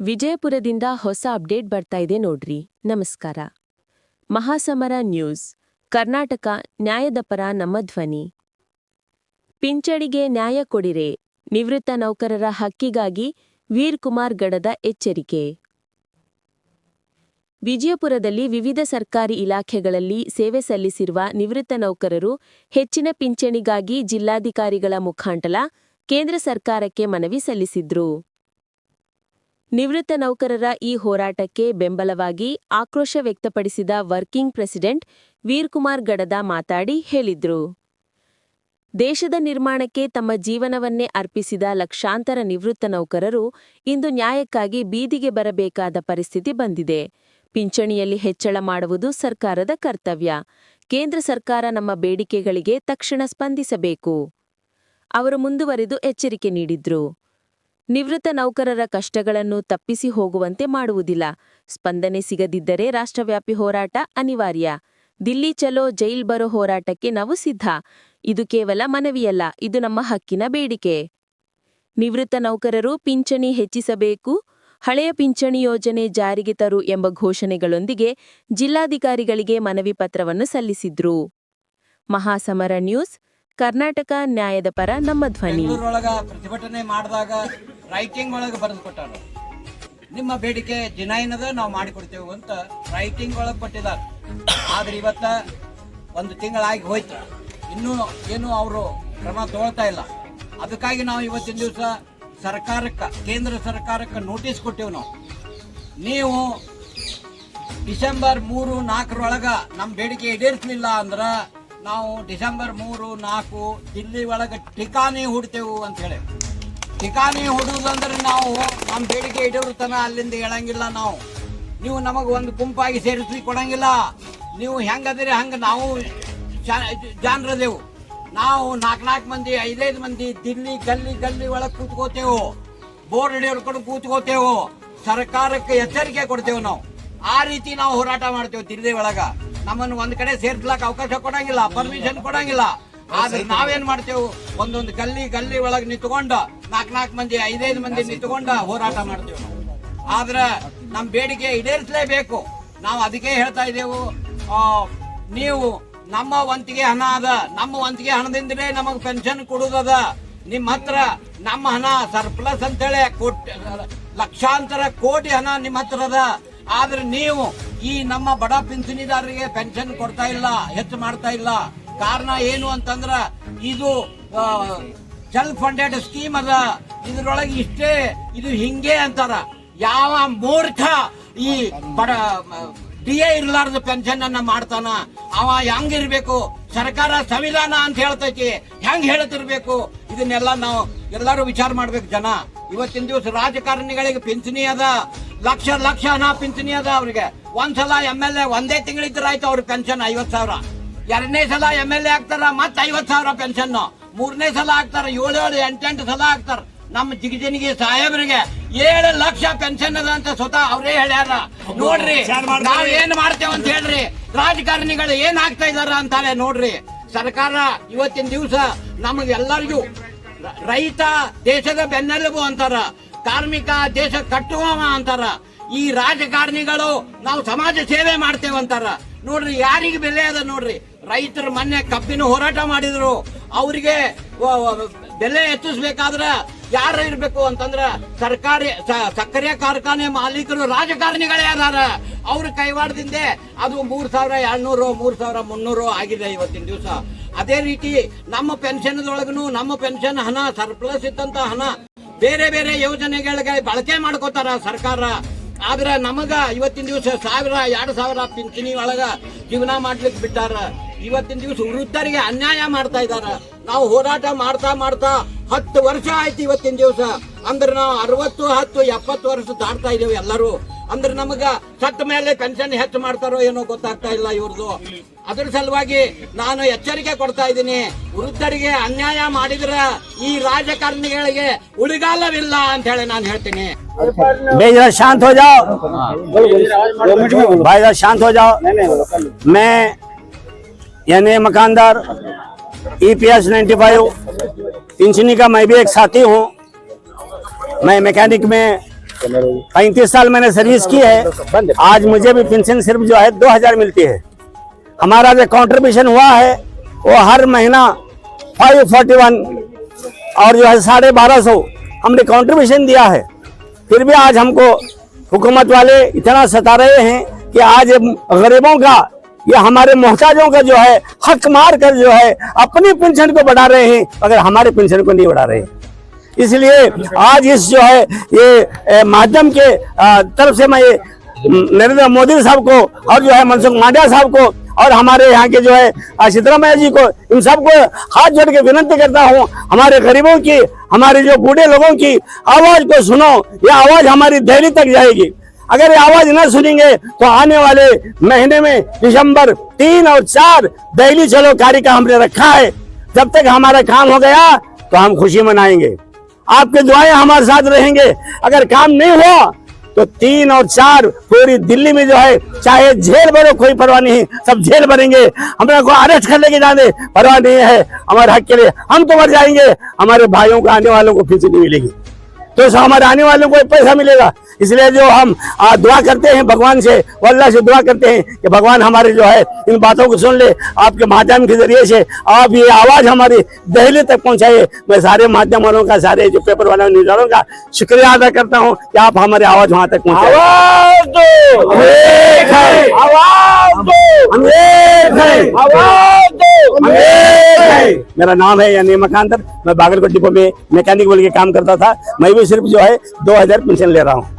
ವಿಜಯಪುರದಿಂದ ಹೊಸ ಅಪ್ಡೇಟ್ ಬರ್ತಾ ಇದೆ ನೋಡ್ರಿ. ನಮಸ್ಕಾರ. ಮಹಾಸಮರ ನ್ಯೂಸ್. ಕರ್ನಾಟಕ ನ್ಯಾಯದ ಪರ ನಮ್ಮ ಧ್ವನಿ. ಪಿಂಚಣಿಗೆ ನ್ಯಾಯ ಕೊಡಿರೆ ನಿವೃತ್ತ ನೌಕರರ ಹಕ್ಕಿಗಾಗಿ ವೀರ್ ಕುಮಾರ್ ಗಡದ ಎಚ್ಚರಿಕೆ. ವಿಜಯಪುರದಲ್ಲಿ ವಿವಿಧ ಸರ್ಕಾರಿ ಇಲಾಖೆಗಳಲ್ಲಿ ಸೇವೆ ಸಲ್ಲಿಸಿರುವ ನಿವೃತ್ತ ನೌಕರರು ಹೆಚ್ಚಿನ ಪಿಂಚಣಿಗಾಗಿ ಜಿಲ್ಲಾಧಿಕಾರಿಗಳ ಮುಖಾಂಟಲ ಕೇಂದ್ರ ಸರ್ಕಾರಕ್ಕೆ ಮನವಿ ಸಲ್ಲಿಸಿದ್ರು. ನಿವೃತ್ತ ನೌಕರರ ಈ ಹೋರಾಟಕ್ಕೆ ಬೆಂಬಲವಾಗಿ ಆಕ್ರೋಶ ವ್ಯಕ್ತಪಡಿಸಿದ ವರ್ಕಿಂಗ್ ಪ್ರೆಸಿಡೆಂಟ್ ವೀರ್ಕುಮಾರ್ ಗಡದ ಮಾತಾಡಿ ಹೇಳಿದ್ರು. ದೇಶದ ನಿರ್ಮಾಣಕ್ಕೆ ತಮ್ಮ ಜೀವನವನ್ನೇ ಅರ್ಪಿಸಿದ ಲಕ್ಷಾಂತರ ನಿವೃತ್ತ ನೌಕರರು ಇಂದು ನ್ಯಾಯಕ್ಕಾಗಿ ಬೀದಿಗೆ ಬರಬೇಕಾದ ಪರಿಸ್ಥಿತಿ ಬಂದಿದೆ. ಪಿಂಚಣಿಯಲ್ಲಿ ಹೆಚ್ಚಳ ಮಾಡುವುದು ಸರ್ಕಾರದ ಕರ್ತವ್ಯ. ಕೇಂದ್ರ ಸರ್ಕಾರ ನಮ್ಮ ಬೇಡಿಕೆಗಳಿಗೆ ತಕ್ಷಣ ಸ್ಪಂದಿಸಬೇಕು. ಅವರು ಮುಂದುವರೆದು ಎಚ್ಚರಿಕೆ ನೀಡಿದ್ರು. ನಿವೃತ್ತ ನೌಕರರ ಕಷ್ಟಗಳನ್ನು ತಪ್ಪಿಸಿ ಹೋಗುವಂತೆ ಮಾಡುವುದಿಲ್ಲ. ಸ್ಪಂದನೆ ಸಿಗದಿದ್ದರೆ ರಾಷ್ಟ್ರವ್ಯಾಪಿ ಹೋರಾಟ ಅನಿವಾರ್ಯ. ದಿಲ್ಲಿ ಚಲೋ ಜೈಲ್ ಬರೋ ಹೋರಾಟಕ್ಕೆ ನಾವು ಸಿದ್ಧ. ಇದು ಕೇವಲ ಮನವಿಯಲ್ಲ, ಇದು ನಮ್ಮ ಹಕ್ಕಿನ ಬೇಡಿಕೆ. ನಿವೃತ್ತ ನೌಕರರು ಪಿಂಚಣಿ ಹೆಚ್ಚಿಸಬೇಕು. ಹಳೆಯ ಪಿಂಚಣಿ ಯೋಜನೆ ಜಾರಿಗೆ ತರು ಎಂಬ ಘೋಷಣೆಗಳೊಂದಿಗೆ ಜಿಲ್ಲಾಧಿಕಾರಿಗಳಿಗೆ ಮನವಿ ಪತ್ರವನ್ನು ಸಲ್ಲಿಸಿದ್ರು. ಮಹಾಸಮರ ನ್ಯೂಸ್ ಕರ್ನಾಟಕ ನ್ಯಾಯದ ಪರ ನಮ್ಮ ಧ್ವನಿ. ಪ್ರತಿಭಟನೆ ಮಾಡಿದಾಗ ರೈಟಿಂಗ್ ಒಳಗೆ ಬರೆದು ಕೊಟ್ಟಾರ ನಿಮ್ಮ ಬೇಡಿಕೆ ಜಿನಾಯಿನದ ನಾವು ಮಾಡಿಕೊಡ್ತೇವೆ ಅಂತ ರೈಟಿಂಗ್ ಒಳಗೆ ಕೊಟ್ಟಿದ್ದಾರೆ. ಆದ್ರೆ ಇವತ್ತ ಒಂದು ತಿಂಗಳಾಗಿ ಹೋಯ್ತು. ಇನ್ನೂ ಏನು ಅವರು ಕ್ರಮ ತಗೊಳ್ತಾ ಇಲ್ಲ. ಅದಕ್ಕಾಗಿ ನಾವು ಇವತ್ತಿನ ದಿವಸ ಸರ್ಕಾರಕ್ಕೆ, ಕೇಂದ್ರ ಸರ್ಕಾರಕ್ಕೆ ನೋಟಿಸ್ ಕೊಟ್ಟೆವು ನಾವು. ನೀವು ಡಿಸೆಂಬರ್ ಮೂರು ನಾಲ್ಕರೊಳಗ ನಮ್ಮ ಬೇಡಿಕೆ ಈಡೇರಿಸಲಿಲ್ಲ ಅಂದ್ರ ನಾವು ಡಿಸೆಂಬರ್ ಮೂರು, ನಾಲ್ಕು ದಿಲ್ಲಿ ಒಳಗೆ ಠಿಕಾಣಿ ಹುಡ್ತೇವು ಅಂತ ಹೇಳಿ. ಠಿಕಾಣಿ ಹುಡುದಂದ್ರೆ ನಾವು ನಮ್ಮ ಬೇಡಿಕೆ ಇಡೋರು ತನ ಅಲ್ಲಿಂದ ಹೇಳಂಗಿಲ್ಲ ನಾವು. ನೀವು ನಮಗೆ ಒಂದು ಗುಂಪಾಗಿ ಸೇರಿಸ್ಲಿಕ್ಕೆ ಕೊಡಂಗಿಲ್ಲ. ನೀವು ಹೆಂಗದಿರಿ ಹಂಗೆ ನಾವು ಜಾನ್ರದೆವು. ನಾವು ನಾಲ್ಕು ನಾಲ್ಕು ಮಂದಿ, ಐದೈದು ಮಂದಿ ದಿಲ್ಲಿ ಗಲ್ಲಿ ಗಲ್ಲಿ ಒಳಗೆ ಕೂತ್ಕೋತೇವು. ಬೋರ್ಡ್ ಹಿಡಿಯೋರ್ಕೊಂಡು ಕೂತ್ಕೋತೇವು. ಸರ್ಕಾರಕ್ಕೆ ಎಚ್ಚರಿಕೆ ಕೊಡ್ತೇವೆ ನಾವು. ಆ ರೀತಿ ನಾವು ಹೋರಾಟ ಮಾಡ್ತೇವೆ ದಿಲ್ಲಿ ಒಳಗ. ನಮ್ಮನ್ನು ಒಂದ್ ಕಡೆ ಸೇರ್ಸ್ಲಕ್ ಅವಕಾಶ ಕೊಡಂಗಿಲ್ಲ ಪರ್ಮಿಷನ್ ಕೊಡಂಗಿಲ್ಲ. ಆದ್ರೆ ನಾವೇನ್ ಮಾಡ್ತೇವೆ? ಒಂದೊಂದು ಗಲ್ಲಿ ಗಲ್ಲಿ ಒಳಗೆ ನಿಂತ್ಕೊಂಡ ನಾಲ್ಕು ನಾಲ್ಕು ಮಂದಿ, ಐದೈದು ಮಂದಿ ನಿಂತ್ಕೊಂಡ ಹೋರಾಟ ಮಾಡ್ತೇವೆ ಆದ್ರೆ ನಮ್ಮ ಬೇಡಿಕೆ ಈಡೇರಿಸಲೇಬೇಕು. ನಾವು ಅದಕ್ಕೆ ಹೇಳ್ತಾ ಇದ್ದೇವು ನೀವು ನಮ್ಮ ವಂತಿಗೆ ಹಣ ಅದ, ನಮ್ಮ ವಂತಿಗೆ ಹಣದಿಂದಲೇ ನಮಗೆ ಪೆನ್ಷನ್ ಕೊಡುದದ. ನಿಮ್ಮ ಹತ್ರ ನಮ್ಮ ಹಣ ಸರ್ಪ್ಲಸ್ ಅಂತೇಳಿ ಕೋಟಿ, ಲಕ್ಷಾಂತರ ಕೋಟಿ ಹಣ ನಿಮ್ಮ ಹತ್ರ ಅದ. ಆದ್ರೆ ನೀವು ಈ ನಮ್ಮ ಬಡ ಪಿಂಚಣಿದಾರರಿಗೆ ಪೆನ್ಷನ್ ಕೊಡ್ತಾ ಇಲ್ಲ, ಹೆಚ್ಚು ಮಾಡ್ತಾ ಇಲ್ಲ. ಕಾರಣ ಏನು ಅಂತಂದ್ರ ಇದು ಸೆಲ್ಫ್ ಫಂಡೆಡ್ ಸ್ಕೀಮ್ ಅದ. ಇದ್ರೊಳಗೆ ಇಷ್ಟೇ, ಇದು ಹಿಂಗೆ ಅಂತಾರ. ಯಾವ ಮೂರ್ಖ ಈ ಬಡ ಡಿ ಎ ಇರ್ಲಾರ್ದ ಪೆನ್ಷನ್ ಅನ್ನ ಮಾಡ್ತಾನ? ಅವ ಹೆಂಗಿರ್ಬೇಕು ಸರ್ಕಾರ ಸಂವಿಧಾನ ಅಂತ ಹೇಳ್ತೈತಿ, ಹೆಂಗ್ ಹೇಳ್ತಿರ್ಬೇಕು? ಇದನ್ನೆಲ್ಲ ನಾವು ಎಲ್ಲರೂ ವಿಚಾರ ಮಾಡ್ಬೇಕು ಜನ. ಇವತ್ತಿನ ದಿವಸ ರಾಜಕಾರಣಿಗಳಿಗೆ ಪಿಂಚಣಿ ಅದ. ಲಕ್ಷ ಲಕ್ಷ ಹಣ ಪಿಂಚಣಿ ಅದ ಅವ್ರಿಗೆ. ಒಂದ್ಸಲ ಎಂ ಎಲ್ ಎ ಒಂದೇ ತಿಂಗಳಿದ್ರಾಯ್ತು ಅವ್ರ ಪೆನ್ಷನ್ ಐವತ್ ಸಾವಿರ. ಎರಡನೇ ಸಲ ಎಂ ಎಲ್ ಎ ಆಗ್ತಾರ ಮತ್ತೆ ಐವತ್ ಸಾವಿರ ಪೆನ್ಷನ್ ಮೂರನೇ ಸಲ ಆಗ್ತಾರ ಏಳೇಳು ಏಳು ಎಂಟೆಂಟು ಸಲ ಆಗ್ತಾರ. ನಮ್ಮ ಜಿಗಜನಿಗೆ ಸಾಹೇಬರಿಗೆ ಏಳು ಲಕ್ಷ ಪೆನ್ಷನ್ ಅದ ಅಂತ ಸ್ವತಃ ಅವರೇ ಹೇಳ್ಯಾರ. ನೋಡ್ರಿ ನಾವ್ ಏನ್ ಮಾಡ್ತೇವೆ ಅಂತ ಹೇಳ್ರಿ. ರಾಜಕಾರಣಿಗಳು ಏನ್ ಆಗ್ತಾ ಇದಾರ ಅಂತಾರೆ ನೋಡ್ರಿ. ಸರ್ಕಾರ ಇವತ್ತಿನ ದಿವಸ ನಮಗೆ ಎಲ್ಲರಿಗೂ ರ- ರೈತ ದೇಶದ ಬೆನ್ನೆಲುಬು ಅಂತಾರ. ಕಾರ್ಮಿಕ ದೇಶ ಕಟ್ಟುವವ ಅಂತಾರ. ಈ ರಾಜಕಾರಣಿಗಳು ನಾವು ಸಮಾಜ ಸೇವೆ ಮಾಡ್ತೇವೆ ಅಂತಾರ. ನೋಡ್ರಿ, ಯಾರಿಗೆ ಬೆಲೆ ಅದ ನೋಡ್ರಿ. ರೈತರು ಮೊನ್ನೆ ಕಬ್ಬಿನ ಹೋರಾಟ ಮಾಡಿದ್ರು. ಅವರಿಗೆ ಬೆಲೆ ಹೆಚ್ಚಿಸ್ಬೇಕಾದ್ರ ಯಾರು ಇರ್ಬೇಕು ಅಂತಂದ್ರ ಸರ್ಕಾರಿ ಸಕ್ಕರೆ ಕಾರ್ಖಾನೆ ಮಾಲೀಕರು ರಾಜಕಾರಣಿಗಳೇ ಅದಾರ. ಅವ್ರ ಕೈವಾಡದಿಂದ ಅದು ಮೂರ್ ಸಾವಿರ ಎರಡ್ನೂರು, ಮೂರ್ ಸಾವಿರ ಮುನ್ನೂರು ಆಗಿದೆ ಇವತ್ತಿನ ದಿವಸ. ಅದೇ ರೀತಿ ನಮ್ಮ ಪೆನ್ಷನ್ದೊಳಗೂ ನಮ್ಮ ಪೆನ್ಷನ್ ಹಣ, ಸರ್ಪ್ಲಸ್ ಇದ್ದಂತ ಹಣ ಬೇರೆ ಬೇರೆ ಯೋಜನೆಗಳಿಗೆ ಬಳಕೆ ಮಾಡ್ಕೋತಾರ ಸರ್ಕಾರ. ಆದ್ರೆ ನಮಗ ಇವತ್ತಿನ ದಿವಸ ಸಾವಿರ, ಎರಡು ಸಾವಿರ ಪಿಂಚಣಿ ಒಳಗ ಜೀವನ ಮಾಡ್ಲಿಕ್ಕೆ ಬಿಟ್ಟಾರ. ಇವತ್ತಿನ ದಿವಸ ವೃದ್ಧರಿಗೆ ಅನ್ಯಾಯ ಮಾಡ್ತಾ ಇದಾರ. ನಾವು ಹೋರಾಟ ಮಾಡ್ತಾ ಮಾಡ್ತಾ ಹತ್ತು ವರ್ಷ ಆಯ್ತು ಇವತ್ತಿನ ದಿವಸ. ಅಂದ್ರೆ ನಾವು ಅರವತ್ತು, ಹತ್ತು, ಎಪ್ಪತ್ತು ವರ್ಷ ದಾಟ್ತಾ ಇದ್ದೇವೆ ಎಲ್ಲರೂ. ಅಂದ್ರೆ ನಮಗ ಸತ್ತ ಮೇಲೆ ಪೆನ್ಷನ್ ಹೆಚ್ಚು ಮಾಡ್ತಾರೋ ಏನೋ ಗೊತ್ತಾಗ್ತಾ ಇಲ್ಲ ಇವ್ರದ್ದು ಅದ್ರ ಸಲುವಾಗಿ ನಾನು ಎಚ್ಚರಿಕೆ ಕೊಡ್ತಾ ಇದ್ದೀನಿ ವೃದ್ಧರಿಗೆ ಅನ್ಯಾಯ ಮಾಡಿದ್ರ ಈ ರಾಜಕಾರಣಿಗಳಿಗೆ ಉಳಿಗಾಲವಿಲ್ಲ ಅಂತ ಹೇಳಿ ನಾನು ಹೇಳ್ತೀನಿ भाई जरा शांत हो जाओ भाई जरा शांत हो जाओ मैं यानी Makandar E P S ninety five इंचनी का मैं भी एक साथी हूँ मैं मैकेनिक में पैंतीस साल मैंने सर्विस की है। आज मुझे भी पेंशन सिर्फ़ जो है दो हज़ार मिलती है। हमारा जो कंट्रीब्यूशन हुआ है, वो हर महीना फाइव फोर्टी वन और जो है साढ़े बारह सौ हमने कंट्रीब्यूशन दिया है। फिर भी आज हमको हुकूमत वाले इतना सता रहे हैं कि आज गरीबों का, ये हमारे मोहताजों का जो है हक मार कर जो है अपनी पेंशन को बढ़ा रहे हैं। मगर हमारे पेंशन को नहीं बढ़ा रहे हैं। इसलिए आज इस जो है, ये माध्यम के तरफ़ से मैं नरेंद्र मोदी साहब को और जो है, मनसुख मांडा साहब को और हमारे यहाँ के जो है सिद्धरामैया जी को इन सबको हाथ जोड़ के विनंती करता हूँ, हमारे गरीबों की, हमारे जो बूढ़े लोगों की आवाज़ को सुनो, ये आवाज़ हमारी दिल्ली तक जाएगी। अगर ये आवाज़ न सुनेंगे तो आने वाले महीने में दिसंबर तीन और चार दिल्ली चलो कार्यक्रम हमने रखा है। जब तक हमारा काम हो गया तो हम खुशी मनाएँगे। आपके दुआएँ हमारे साथ रहेंगे। अगर काम नहीं हुआ तो तीन और चार पूरी दिल्ली में जो है, चाहे जेल भरो कोई परवाह नहीं, सब जेल भरेंगे। हमारे को अरेस्ट कर लेके जाने, परवाह नहीं है। हमारे हक के लिए हम तो मर जाएँगे। हमारे भाइयों को आने वालों को फ़ीस नहीं मिलेगी। तो हमारे आने वालों को पैसा मिलेगा। इसलिए जो हम दुआ करते हैं भगवान से वो अल्लाह से दुआ करते हैं कि भगवान हमारे जो है इन बातों को सुन ले आपके माध्यम के ज़रिए से आप ये आवाज़ हमारी दहली तक पहुँचाए मैं सारे माध्यम वालों का सारे जो पेपर वालों न्यूज़ वालों का शुक्रिया अदा करता हूँ कि आप हमारी आवाज़ वहाँ तक पहुँचाए आवाज़ दो। एक है। आवाज़ दो। एक है। आवाज़ दो। एक है मेरा नाम है यानी मकान मैं बागलकोट डिपो में मैकेनिक बोल के काम करता था। मैं भी सिर्फ़ जो है दो हज़ार पेंशन ले रहा हूँ।